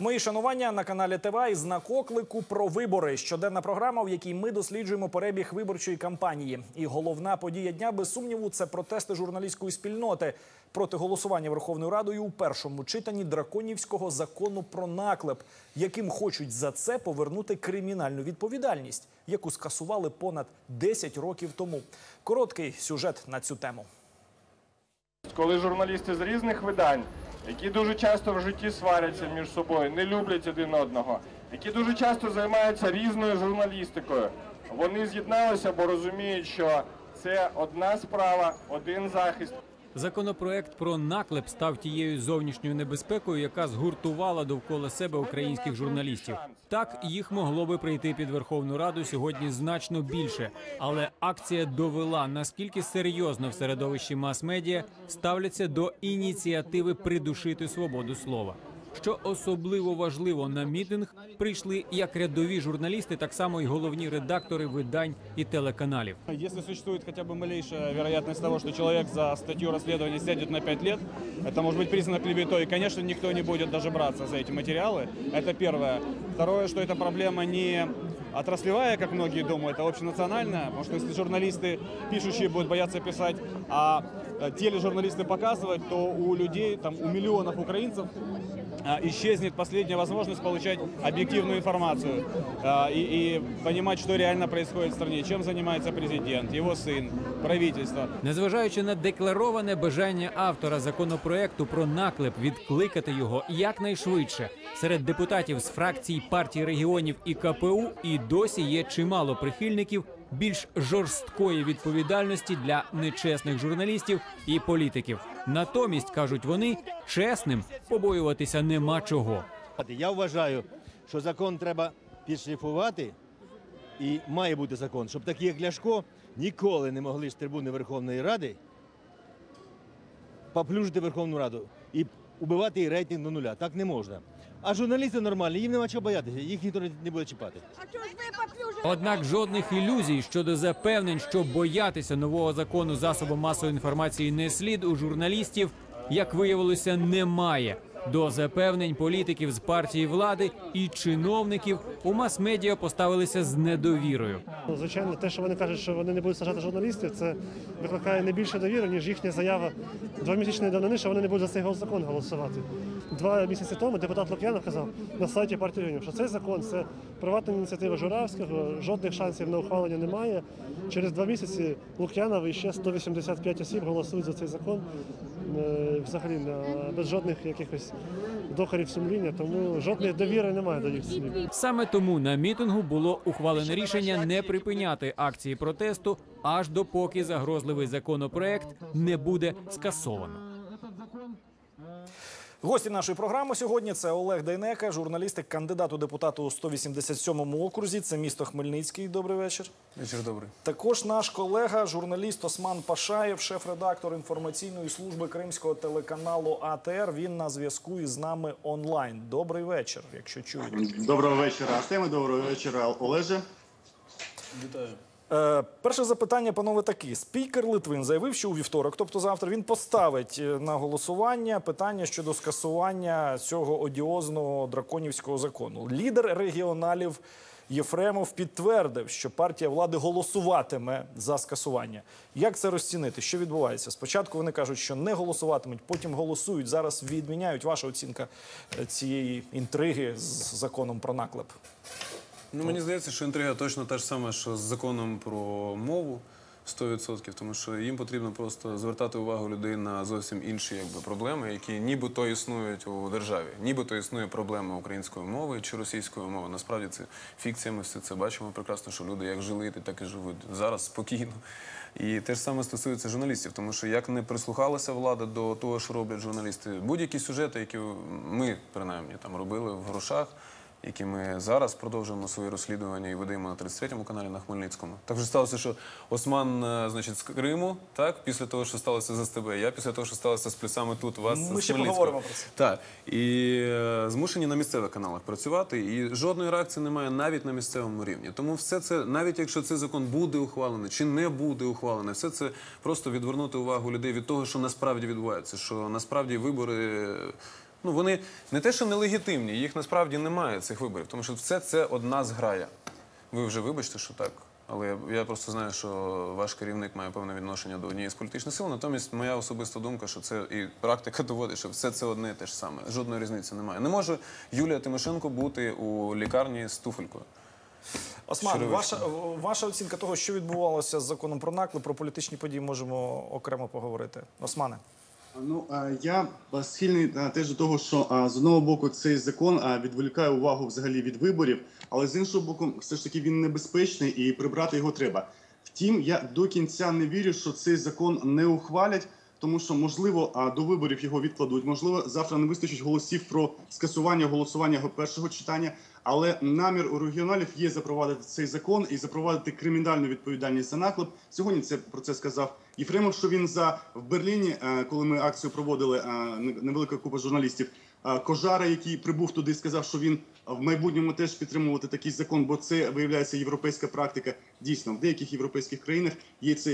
Мої шанування на каналі ТВА і знак оклику про вибори. Щоденна програма, в якій ми досліджуємо перебіг виборчої кампанії. І головна подія дня, без сумніву, це протести журналістської спільноти проти голосування Верховною Радою у першому читанні драконівського закону про наклеп, яким хочуть за це повернути кримінальну відповідальність, яку скасували понад 10 років тому. Короткий сюжет на цю тему. Коли журналісти з різних видань, які дуже часто в житті сваряться між собою, не люблять один одного, які дуже часто займаються різною журналістикою, вони з'єдналися, бо розуміють, що це одна справа, один захист. Законопроект про наклеп став тією зовнішньою небезпекою, яка згуртувала довкола себе українських журналістів. Так їх могло би прийти під Верховну Раду сьогодні значно більше, але акція довела наскільки серйозно в середовищі мас-медіа ставляться до ініціативи придушити свободу слова. Що особливо важливо на мітинг прийшли як рядові журналісти, так само й головні редактори видань і телеканалів. Если существует хотя бы малейшая вероятность того, что человек за статью расследования сядет на 5 лет, это может быть признано клеветой. И, конечно, никто не будет даже браться за эти материалы. Это первое. Второе, что эта проблема не отраслевая, как многие думают, а общенациональная. Потому что если журналисты, пишущие, будут бояться писать, а э, тележурналисты показывать, то у людей, там, у миллионов украинцев а, исчезнет последняя возможность получать объективную информацию а, и, и понимать, что реально происходит в стране, чем занимается президент, его сын, правительство. Незважаючи на деклароване бажання автора законопроекту про наклеп відкликати його якнайшвидше, серед депутатів з фракцій партії регіонів і КПУ і досі є чимало прихильників більш жорсткої відповідальності для нечесних журналістів і політиків. Натомість кажуть вони, чесним побоюватися нема чого. Я вважаю, що закон треба підшліфувати, і має бути закон, щоб такі як Ляшко ніколи не могли з трибуни Верховної Ради поплюжити Верховну Раду і убивати її рейтинг до нуля. Так не можна. А журналісти нормальні, їм нема чого боятися, їх ніхто не буде чіпати. А чого ж ви? Однак жодних ілюзій щодо запевнень, що боятися нового закону засобу масової інформації не слід у журналістів, як виявилося, немає. До запевнень політиків з партії влади і чиновників у мас-медіа поставилися з недовірою. Звичайно, те, що вони кажуть, що вони не будуть сажати журналістів, це викликає не більше довіри, ніж їхня заява двомісячної давнини, що вони не будуть за цей закон голосувати. Два місяці тому депутат Лук'янов казав на сайті партії регіонів, що цей закон це приватна ініціатива Журавського, жодних шансів на ухвалення немає. Через два місяці Лук'янов і ще 185 осіб голосують за цей закон е, взагалі без жодних якихось докорів сумління, тому жодної довіри немає до їх слів. Саме тому на мітингу було ухвалене рішення не припиняти акції протесту аж допоки загрозливий законопроект не буде скасовано. Гості нашої програми сьогодні це Олег Дейнека, журналіст і кандидат у депутату у 187-му окрузі. Це місто Хмельницький. Добрий вечір. Вечір добрий. Також наш колега, журналіст Осман Пашаєв, шеф-редактор інформаційної служби кримського телеканалу АТР. Він на зв'язку із нами онлайн. Добрий вечір, якщо чуєте. Доброго вечора, Артеме. Доброго вечора, Олеже. Вітаю. Е, перше запитання, панове, такі. Спікер Литвин заявив, що у вівторок, тобто завтра, він поставить е, на голосування питання щодо скасування цього одіозного драконівського закону. Лідер регіоналів Єфремов підтвердив, що партія влади голосуватиме за скасування. Як це розцінити? Що відбувається? Спочатку вони кажуть, що не голосуватимуть, потім голосують. Зараз відміняють ваша оцінка е, цієї інтриги з законом про наклеп. Ну, мені здається, що інтрига точно та ж сама, що з законом про мову 100%, тому що їм потрібно просто звертати увагу людей на зовсім інші якби, проблеми, які нібито існують у державі. Нібито існує проблема української мови чи російської мови. Насправді це фікція, ми все це бачимо прекрасно, що люди як жили, так і живуть зараз спокійно. І те ж саме стосується журналістів, тому що як не прислухалася влада до того, що роблять журналісти, будь-які сюжети, які ми принаймні там робили в грошах. Які ми зараз продовжуємо свої розслідування і видаємо на 33-му каналі на Хмельницькому. Так вже сталося, що Осман, е, значить, з Криму, так, після того, що сталося з СТБ, я після того, що сталося з плюсами тут, у вас Ми з ще Хмельницького. поговоримо про це. Так. І е, змушені на місцевих каналах працювати, і жодної реакції немає навіть на місцевому рівні. Тому все це, навіть якщо цей закон буде ухвалений чи не буде ухвалений, все це просто відвернути увагу людей від того, що насправді відбувається. Що насправді вибори Ну вони не те, що нелегітимні, їх насправді немає цих виборів, тому що все це одна зграя. Ви вже вибачте, що так. Але я, просто знаю, що ваш керівник має певне відношення до однієї з політичних сил. Натомість моя особиста думка, що це і практика доводить, що все це одне і те ж саме. Жодної різниці немає. Не може Юлія Тимошенко бути у лікарні з туфелькою. Осман, ваша, ваша оцінка того, що відбувалося з законом про наклеп, про політичні події можемо окремо поговорити. Османе. Ну я схильний теж до того, що з одного боку цей закон відволікає увагу взагалі від виборів, але з іншого боку, все ж таки він небезпечний і прибрати його треба. Втім, я до кінця не вірю, що цей закон не ухвалять, тому що можливо а, до виборів його відкладуть. Можливо, завтра не вистачить голосів про скасування голосування першого читання. Але намір у регіоналів є запровадити цей закон і запровадити кримінальну відповідальність за наклеп. Сьогодні це про це сказав Єфремов, що він за в Берліні, е, коли ми акцію проводили, е, невелика купа журналістів. Кожара, який прибув туди, сказав, що він в майбутньому теж підтримувати такий закон, бо це виявляється європейська практика. Дійсно, в деяких європейських країнах є це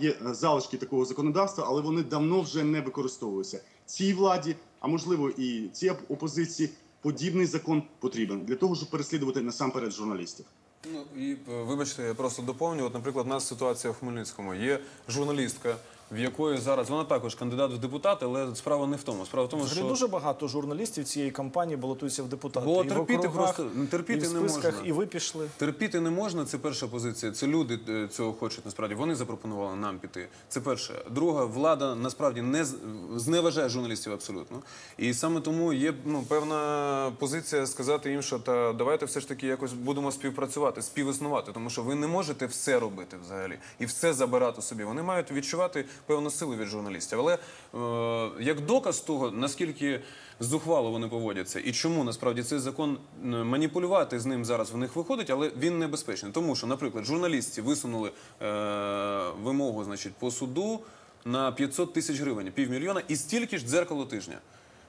є залишки такого законодавства, але вони давно вже не використовуються. Цій владі, а можливо і цій опозиції, подібний закон потрібен для того, щоб переслідувати насамперед журналістів. Ну і е, вибачте, я просто доповню. От, наприклад, у нас ситуація в Хмельницькому. Є журналістка, в якої зараз вона також кандидат в депутати, але справа не в тому. Справа в тому, Взагалі що дуже багато журналістів цієї кампанії балотуються в депутати. Бо І в терпіти округах, просто- ну, терпіти і в не списках, можна. і ви пішли. Терпіти не можна, це перша позиція. Це люди е, цього хочуть насправді. Вони запропонували нам піти. Це перше. Друга, влада насправді не з- зневажає журналістів абсолютно. І саме тому є ну, певна позиція сказати їм, що та давайте все ж таки якось будемо співпрацювати, співіснувати, тому що ви не можете все робити взагалі і все забирати собі. Вони мають відчувати певну силу від журналістів. Але е, як доказ того, наскільки зухвало вони поводяться, і чому насправді цей закон маніпулювати з ним зараз в них виходить, але він небезпечний. Тому що, наприклад, журналісти висунули е, вимогу, по суду на 500 тисяч гривень, півмільйона, і стільки ж дзеркало тижня.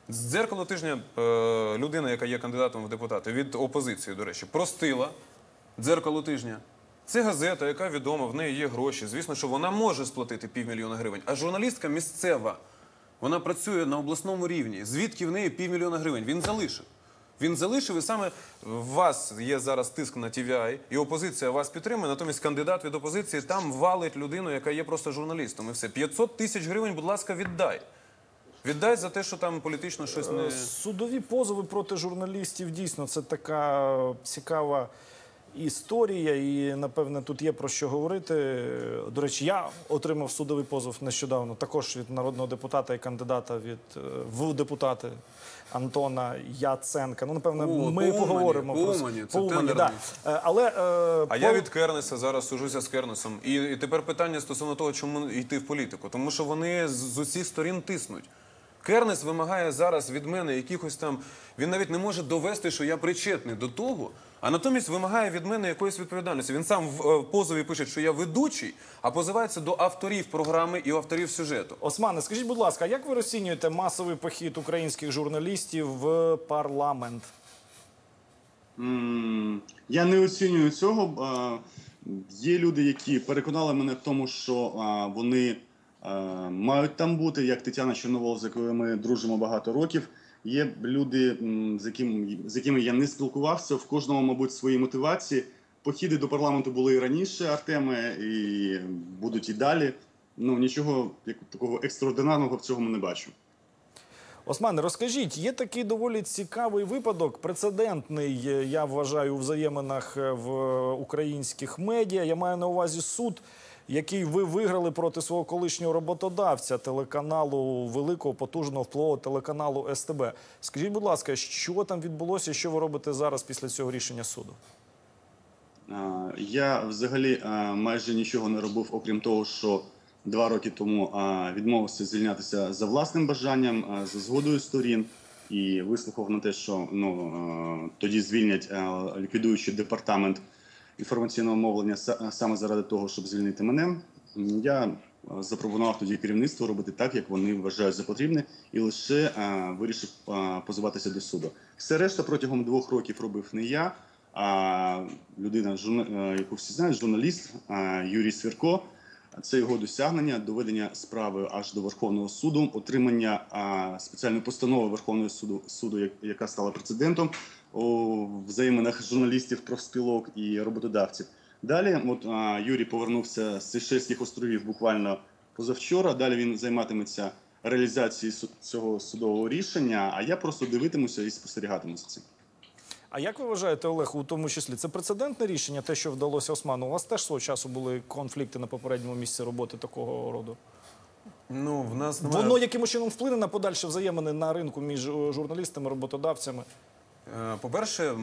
Дзеркало тижня е, людина, яка є кандидатом в депутати від опозиції, до речі, простила дзеркало тижня. Це газета, яка відома, в неї є гроші. Звісно, що вона може сплатити півмільйона гривень. А журналістка місцева, вона працює на обласному рівні. Звідки в неї півмільйона гривень? Він залишив. Він залишив, і саме в вас є зараз тиск на TVI, і опозиція вас підтримує. Натомість кандидат від опозиції там валить людину, яка є просто журналістом. І все. 500 тисяч гривень, будь ласка, віддай. Віддай за те, що там політично щось не. Судові позови проти журналістів дійсно це така цікава історія, і напевне тут є про що говорити. До речі, я отримав судовий позов нещодавно, також від народного депутата і кандидата від е, в депутати Антона Яценка. Ну, напевне, О, ми по Умані, поговоримо по про Умані, це по Умані, да. Е, Але е, А я від Кернеса зараз сужуся з Кернесом. І, і тепер питання стосовно того, чому йти в політику. Тому що вони з, з усіх сторін тиснуть. Кернес вимагає зараз від мене якихось там. Він навіть не може довести, що я причетний до того, а натомість вимагає від мене якоїсь відповідальності. Він сам в е, позові пише, що я ведучий, а позивається до авторів програми і авторів сюжету. Османе, скажіть, будь ласка, як ви розцінюєте масовий похід українських журналістів в парламент? М, Я не оцінюю цього. А, Є люди, які переконали мене в тому, що а, вони мають там бути, як Тетяна Чорновол, з якою ми дружимо багато років. Є люди, з, яким, з якими я не спілкувався. В кожному, мабуть, свої мотивації. Похіди до парламенту були і раніше, Артеме, і будуть і далі. Ну нічого такого екстраординарного в цьому не бачу. Османе, розкажіть, є такий доволі цікавий випадок, прецедентний, е, я вважаю, у взаєминах е, в українських медіа. Я маю на увазі суд, який ви виграли проти свого колишнього роботодавця телеканалу великого потужного впливового телеканалу СТБ. Скажіть, будь ласка, що там відбулося, що ви робите зараз після цього рішення суду? Я взагалі майже нічого не робив, окрім того, що два роки тому відмовився звільнятися за власним бажанням, за згодою сторін, і вислухав на те, що ну тоді звільнять, а, ліквідуючи департамент інформаційного мовлення са- саме заради того, щоб звільнити мене. Я запропонував тоді керівництву робити так, як вони вважають за потрібне, і лише а, вирішив а, позиватися до суду. Все решта протягом двох років робив не я а людина, е, яку всі знають, журналіст а, Юрій Свірко. Це його досягнення, доведення справи аж до Верховного суду, отримання а, спеціальної постанови Верховного суду, суду, як- яка стала прецедентом у взаєминах журналістів, профспілок і роботодавців. Далі, от а, Юрій повернувся з Сейшельських островів буквально позавчора. Далі він займатиметься реалізацією цього судового рішення. А я просто дивитимуся і спостерігатиму за цим. А як ви вважаєте, Олег, у тому числі це прецедентне рішення, те, що вдалося Осману? У вас теж свого часу були конфлікти на попередньому місці роботи такого роду? Ну, в нас немає... Воно якимось чином вплине на подальші взаємини на ринку між е, журналістами, роботодавцями? Е, По-перше,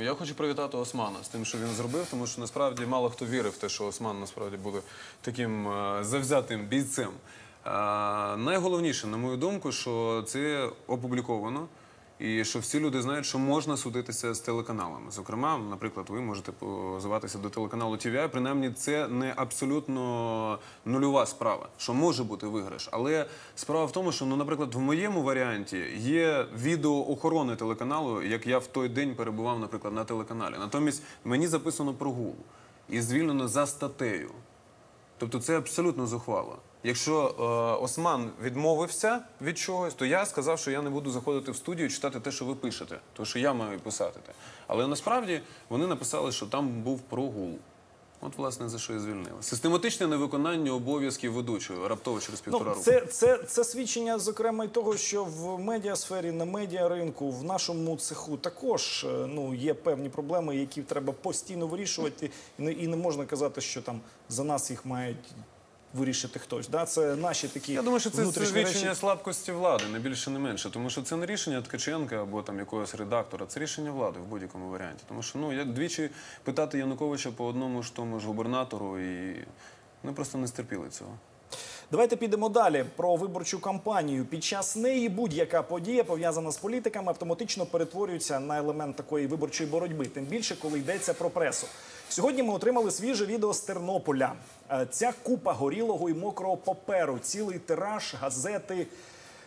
я хочу привітати Османа з тим, що він зробив, тому що насправді мало хто вірив в те, що Осман насправді буде таким е, завзятим бійцем. Е, Найголовніше, на мою думку, що це опубліковано. І що всі люди знають, що можна судитися з телеканалами. Зокрема, наприклад, ви можете позиватися до телеканалу TVI. Принаймні, це не абсолютно нульова справа, що може бути виграш. Але справа в тому, що, ну, наприклад, в моєму варіанті є відео охорони телеканалу, як я в той день перебував, наприклад, на телеканалі. Натомість мені записано прогул і звільнено за статтею. Тобто це абсолютно зухвало. Якщо е, Осман відмовився від чогось, то я сказав, що я не буду заходити в студію і читати те, що ви пишете, тому що я маю писати те. Але насправді вони написали, що там був прогул. От, власне, за що і звільнили. Систематичне невиконання обов'язків ведучого раптово через півтора Ну, року. це, це, це свідчення, зокрема, й того, що в медіасфері, на медіаринку, в нашому цеху також е, ну, є певні проблеми, які треба постійно вирішувати. І не, і не можна казати, що там за нас їх мають вирішити хтось. Да? Це наші такі Я думаю, що це свідчення речі. слабкості влади, не більше, не менше. Тому що це не рішення Ткаченка або там якогось редактора, це рішення влади в будь-якому варіанті. Тому що ну я двічі питати Януковича по одному ж тому ж губернатору, і вони просто не стерпіли цього. Давайте підемо далі про виборчу кампанію. Під час неї будь-яка подія пов'язана з політиками автоматично перетворюється на елемент такої виборчої боротьби. Тим більше, коли йдеться про пресу. Сьогодні ми отримали свіже відео з Тернополя. Е, Ця купа горілого і мокрого паперу, цілий тираж газети.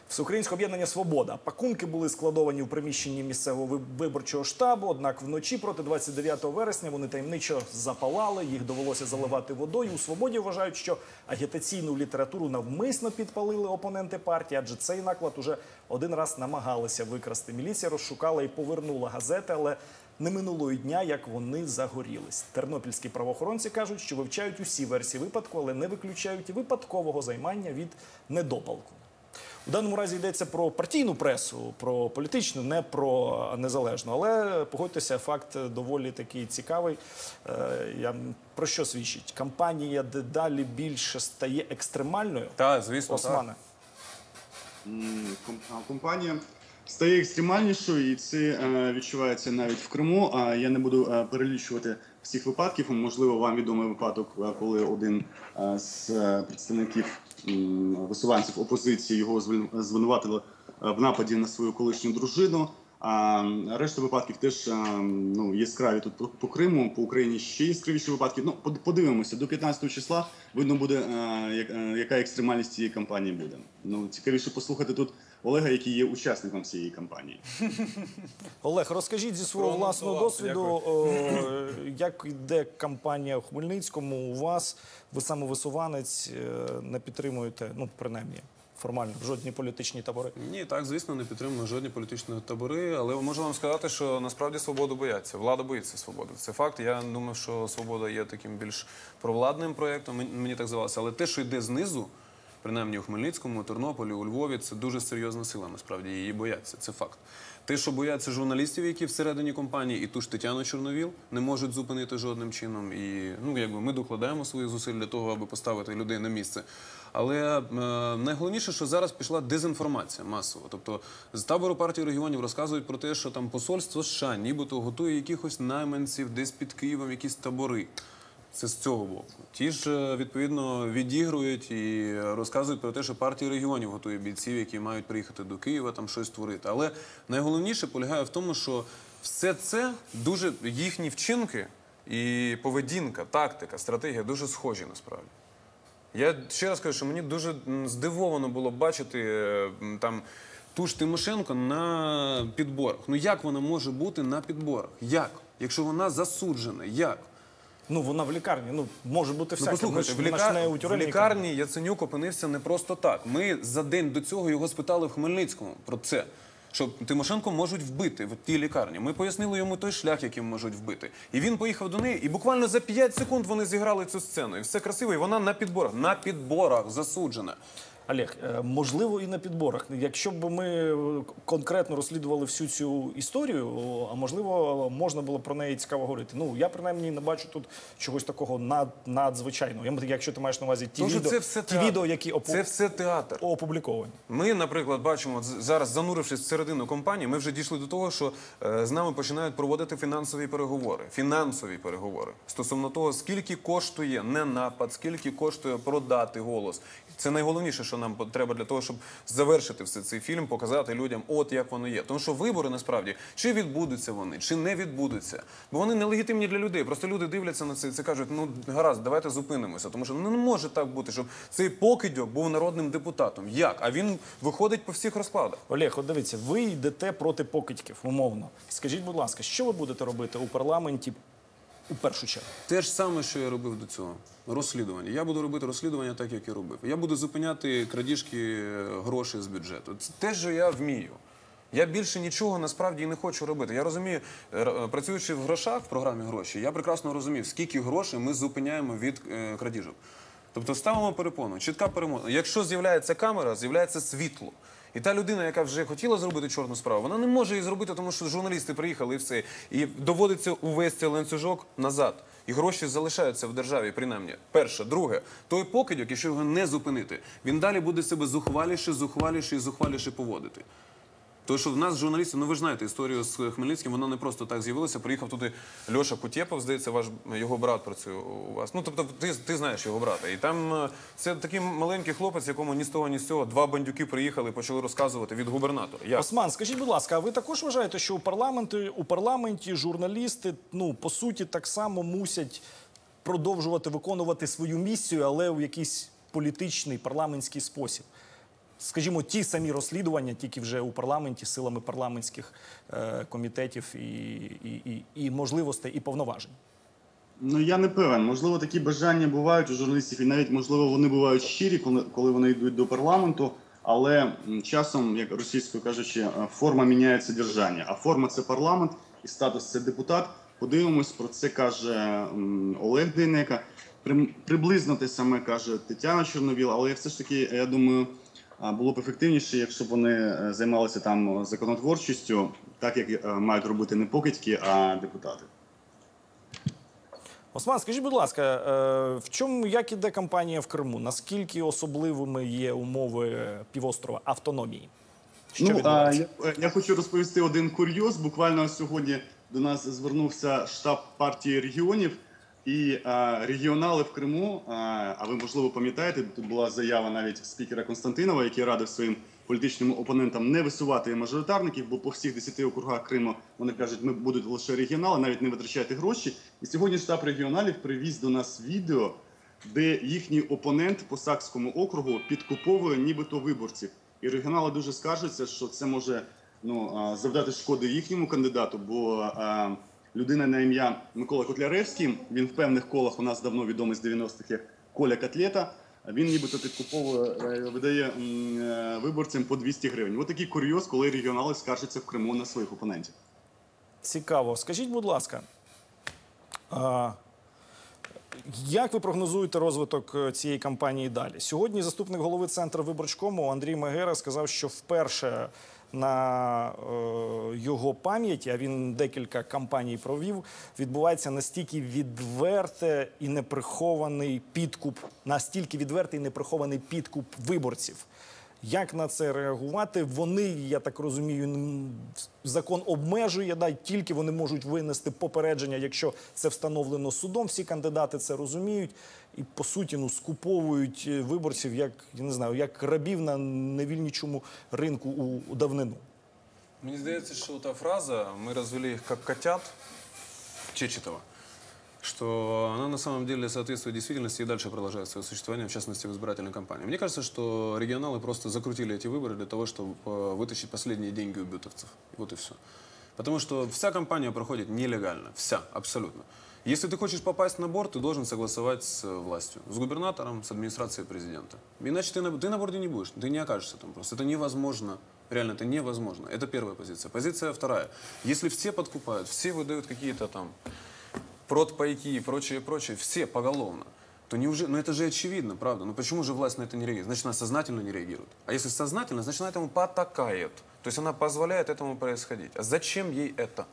Всеукраїнське об'єднання Свобода. Пакунки були складовані у приміщенні місцевого виборчого штабу. Однак вночі проти 29 вересня вони таємничо запалали. Їх довелося заливати водою. У свободі вважають, що агітаційну літературу навмисно підпалили опоненти партії, адже цей наклад уже один раз намагалися викрасти. Міліція розшукала і повернула газети, але не минуло й дня, як вони загорілись. Тернопільські правоохоронці кажуть, що вивчають усі версії випадку, але не виключають випадкового займання від недопалку. У даному разі йдеться про партійну пресу, про політичну, не про незалежну. Але погодьтеся, факт доволі такий цікавий. Е, Я про що свідчить? Кампанія дедалі більше стає екстремальною. Так, звісно, так. Османе. М, ком- а, Компанія стає екстремальнішою, і це е, відчувається навіть в Криму. А я не буду е, перелічувати всіх випадків. Можливо, вам відомий випадок, е, коли один з представників висуванців опозиції його звинуватили в нападі на свою колишню дружину. А решта випадків теж ну, яскраві тут по, по Криму, по Україні ще яскравіші випадки. Ну, подивимося, до 15 числа видно буде, як- яка екстремальність цієї кампанії буде. Ну, цікавіше послухати тут Олега, який є учасником цієї кампанії. Олег, розкажіть зі свого власного досвіду, як йде кампанія в Хмельницькому. У вас ви саме висуванець е, не підтримуєте, ну принаймні формально жодні політичні табори. Ні, так, звісно, не підтримуємо жодні політичні табори, але можу вам сказати, що насправді свободу бояться. Влада боїться свободи. Це факт. Я думаю, що свобода є таким більш провладним проєктом, мені- так здавалося. Але те, що йде знизу, принаймні у Хмельницькому, Тернополі, у Львові, це дуже серйозна сила, насправді її бояться. Це факт. Те, що бояться журналістів, які всередині компанії, і ту ж Тетяну Чорновіл не можуть зупинити жодним чином. І ну якби ми докладаємо свої зусиль для того, аби поставити людей на місце. Але е, найголовніше, що зараз пішла дезінформація масово. Тобто з табору партії регіонів розказують про те, що там посольство США нібито готує якихось найманців десь під Києвом, якісь табори. Це з цього боку. Ті ж е, відповідно відігрують і розказують про те, що партія регіонів готує бійців, які мають приїхати до Києва, там щось створити. Але найголовніше полягає в тому, що все це дуже їхні вчинки і поведінка, тактика, стратегія дуже схожі насправді. Я ще раз кажу, що мені дуже здивовано було бачити е, там ту ж Тимошенко на підборах. Ну як вона може бути на підборах? Як? Якщо вона засуджена, як? Ну вона в лікарні. Ну може бути Ну, всяке. послухайте, Ми в, вона ж лікар... не у в тюремній лікарні Яценюк опинився не просто так. Ми за день до цього його спитали в Хмельницькому про це. Що Тимошенко можуть вбити в тій лікарні. Ми пояснили йому той шлях, яким можуть вбити. І він поїхав до неї, і буквально за 5 секунд вони зіграли цю сцену. І все красиво, і вона на підборах. На підборах засуджена. Олег, е, можливо, і на підборах. Якщо б ми конкретно розслідували всю цю історію, а можливо, можна було про неї цікаво говорити. Ну я принаймні не бачу тут чогось такого над, надзвичайного. Я якщо ти маєш на увазі ті, Тому відео, це все ті відео, які опу... Це все театр. опубліковані. Ми, наприклад, бачимо зараз, занурившись в середину компанії, ми вже дійшли до того, що е, з нами починають проводити фінансові переговори. Фінансові переговори стосовно того, скільки коштує не напад, скільки коштує продати голос. Це найголовніше, що нам треба для того, щоб завершити все цей фільм, показати людям, от як воно є. Тому що вибори насправді чи відбудуться вони, чи не відбудуться. Бо вони нелегітимні для людей. Просто люди дивляться на це і це кажуть, ну гаразд, давайте зупинимося. Тому що ну, не може так бути, щоб цей покидьок був народним депутатом. Як? А він виходить по всіх розкладах. Олег, от дивіться, ви йдете проти покидьків, умовно. Скажіть, будь ласка, що ви будете робити у парламенті у першу чергу? Те ж саме, що я робив до цього. Розслідування. Я буду робити розслідування так, як і робив. Я буду зупиняти крадіжки е, грошей з бюджету. Це те, що я вмію. Я більше нічого насправді і не хочу робити. Я розумію, е, е, працюючи в грошах в програмі гроші, я прекрасно розумів, скільки грошей ми зупиняємо від крадіжок. Тобто ставимо перепону, чітка перемога. Якщо з'являється камера, з'являється світло. І та людина, яка вже хотіла зробити чорну справу, вона не може її зробити, тому що журналісти приїхали і все. І доводиться увесь цей ланцюжок назад. І гроші залишаються в державі, принаймні. Перше, друге, той покидьок, якщо його не зупинити, він далі буде себе зухваліше, зухваліше і зухваліше поводити. Тому що в нас журналісти, ну ви ж знаєте історію з Хмельницьким, воно не просто так з'явилося. Приїхав туди Льоша Кутєпов, здається, ваш його брат працює у вас. Ну тобто, ти, ти знаєш його брата. І там е, це такий маленький хлопець, якому ні з того, ні з цього два бандюки приїхали і почали розказувати від губернатора. Як? Осман, скажіть, будь ласка, а ви також вважаєте, що у парламенті у парламенті журналісти, ну по суті, так само мусять продовжувати виконувати свою місію, але у якийсь політичний парламентський спосіб? Скажімо, ті самі розслідування, тільки вже у парламенті силами парламентських е, комітетів і, і, і, і можливостей і повноважень. Ну я не певен. Можливо, такі бажання бувають у журналістів, і навіть можливо вони бувають щирі, коли, вони йдуть до парламенту. Але часом, як російською кажучи, е, форма міняє содержання. А форма це парламент і статус це депутат. Подивимось, про це каже Олег Дейнека. Приблизно те саме каже Тетяна Чорновіл, але я все ж таки, я думаю, було б ефективніше, якщо б вони е, займалися там законотворчістю, так як е, мають робити не покидьки, а депутати. Осман, скажіть, будь ласка, е, в чому як іде кампанія в Криму? Наскільки особливими є умови півострова автономії? Що ну, а, я, я хочу розповісти один курйоз. Буквально сьогодні до нас звернувся штаб партії регіонів і а, регіонали в Криму. А, а ви можливо пам'ятаєте, тут була заява навіть спікера Константинова, який радив своїм політичним опонентам не висувати мажоритарників, бо по всіх 10 округах Криму вони кажуть, ми будуть лише регіонали, навіть не витрачайте гроші. І сьогодні штаб регіоналів привіз до нас відео, де їхній опонент по Сакському округу підкуповує нібито виборців. І регіонали дуже скаржаться, що це може ну, завдати шкоди їхньому кандидату, бо а, людина на ім'я Микола Котляревський, він в певних колах у нас давно відомий з 90-х як Коля Котлета. Він нібито підкуповує, видає е, виборцям по 200 гривень. Ось такий курйоз, коли регіонали скаржаться в Криму на своїх опонентів. Цікаво. Скажіть, будь ласка, а, як ви прогнозуєте розвиток е, цієї кампанії далі? Сьогодні заступник голови центру виборчкому Андрій Магера сказав, що вперше на е, його пам'яті, а він декілька кампаній провів, відбувається настільки відверте і неприхований підкуп, настільки відвертий і неприхований підкуп виборців. Як на це реагувати? Вони, я так розумію, закон обмежує, да, тільки вони можуть винести попередження, якщо це встановлено судом. Всі кандидати це розуміють і по суті ну скуповують е, виборців як я не знаю, як рабів на невільничому ринку у давнину. Мені здається, що та фраза «ми розвели їх як котят» Чечетова, что она на самом деле соответствует действительности и дальше продолжает свое существование, в частности, в избирательной кампании. Мне кажется, что регионалы просто закрутили эти выборы для того, чтобы э, вытащить последние деньги у бютовцев. Вот и все. Потому что вся кампания проходит нелегально. Вся, абсолютно. Если ты хочешь попасть на борт, ты должен согласовать с э, властью, с губернатором, с администрацией президента. Иначе ты на, ты на борде не будешь, ты не окажешься там просто. Это невозможно. Реально, это невозможно. Это первая позиция. Позиция вторая. Если все подкупают, все выдают какие-то там продпайки и прочее, прочее, все поголовно, то неужели, ну это же очевидно, правда. Ну почему же власть на это не реагирует? Значит, она сознательно не реагирует. А если сознательно, значит, она этому потакает. То есть она позволяет этому происходить. А зачем ей это?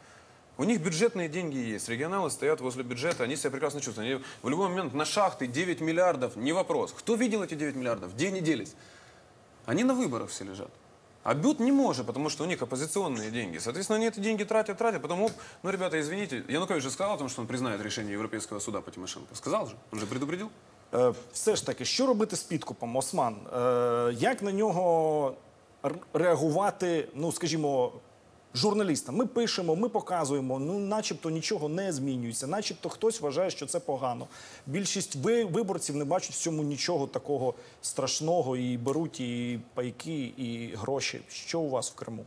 У них бюджетные деньги есть. Регионалы стоят возле бюджета, они себя прекрасно чувствуют. Они в любой момент на шахты 9 миллиардов, не вопрос. Кто видел эти 9 миллиардов? Где они делись? Они на выборах все лежат. А БЮТ не может, потому что у них оппозиционные деньги. Соответственно, они эти деньги тратят, тратят, потом, ну, ребята, извините, Янукович же сказал о том, что он признает решение Европейского суда по Тимошенко. Сказал же, он же предупредил. Е, Все ж таки, що робити з підкупом, Осман? Е, Як на нього реагувати, ну скажімо, журналістам? Ми пишемо, ми показуємо, ну начебто нічого не змінюється, начебто хтось вважає, що це погано. Більшість ви- виборців не бачать в цьому нічого такого страшного і беруть і пайки, і гроші. Що у вас в Криму?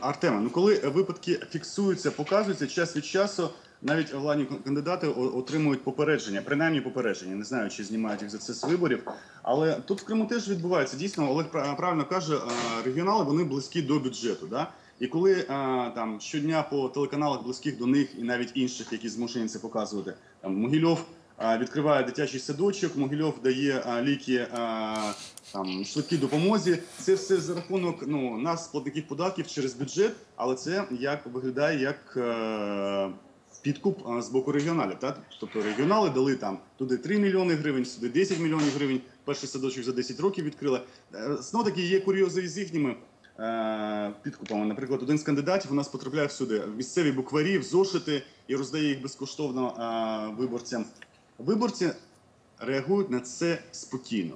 Артема, ну коли випадки фіксуються, показуються час від часу, навіть владні кандидати отримують попередження, принаймні попередження. Не знаю, чи знімають їх за це з виборів. Але тут в Криму теж відбувається. Дійсно, Олег правильно каже, регіонали вони близькі до бюджету. Да? І коли а, там щодня по телеканалах близьких до них і навіть інших, які змушені це показувати, там Могильов а, відкриває дитячий садочок, Могильов дає а, ліки а, там швидкій допомозі. Це все за рахунок ну нас, платників податків, через бюджет, але це як виглядає як. Е- Підкуп а, з боку регіоналів, так? Тобто регіонали дали там туди 3 мільйони гривень, сюди 10 мільйонів гривень. Перший садочок за 10 років відкрили. Е, Знову таки є курйози із їхніми е, підкупами. Наприклад, один з кандидатів у нас потрапляє всюди в місцеві букварі, в зошити і роздає їх безкоштовно е, виборцям. Виборці реагують на це спокійно.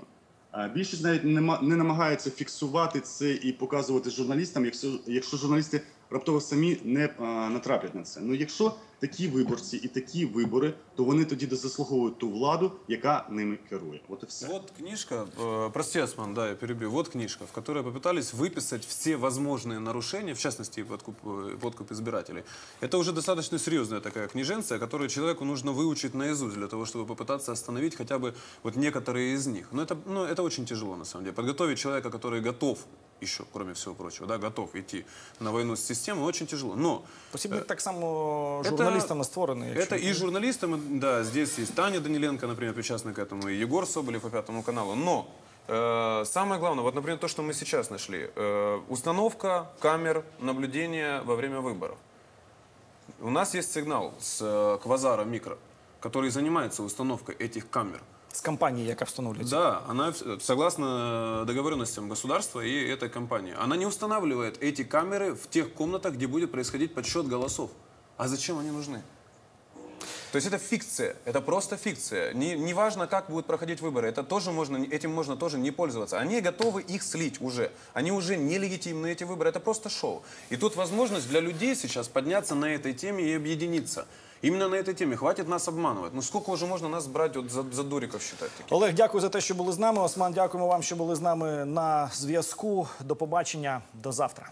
Більшість навіть не, ма- намагається фіксувати це і показувати журналістам, якщо журналісти раптово самі не натраплять на це. Ну якщо такі виборці і такі вибори, то вони тоді заслуговують ту владу, яка ними керує. От і все. Вот книжка, э, прости, Осман, да, я перебью. Вот книжка, в которой попытались выписать все возможные нарушения, в частности, и подкуп, э, подкуп избирателей. Это уже достаточно серьезная такая книженция, которую человеку нужно выучить наизусть для того, чтобы попытаться остановить хотя бы вот некоторые из них. Но это, ну, это очень тяжело, на самом деле. Подготовить человека, который готов еще, кроме всего прочего, да, готов идти на войну с системой, очень тяжело. Но Посібник так само це- журналістами створений. якщо- это и журналистам, да, здесь есть Таня Даниленко, например, причастна к этому, и Егор Соболев по Пятому каналу. Но э, самое главное, вот, например, то, что мы сейчас нашли. Э, установка камер наблюдения во время выборов. У нас есть сигнал с э, Квазара Микро, который занимается установкой этих камер. з компанії, яка встановлюється. Да, она в- согласно договоренностям государства и этой компании. Она не устанавливает эти камеры в тех комнатах, где будет происходить подсчет голосов. А зачем они нужны? То есть это фикция, это просто фикция. Не, не важно, как будут проходить выборы, это тоже можно, этим можно тоже не пользоваться. Они готовы их слить уже. Они уже нелегитимны, эти выборы, это просто шоу. И тут возможность для людей сейчас подняться на этой теме и объединиться. Именно на этой теме. Хватит нас обманывать. Ну сколько уже можно нас брать вот за, за дуриков считать? таких? Олег, дякую за те, що були з нами. Осман, дякуємо вам, що були з нами на зв'язку. До побачення, до завтра.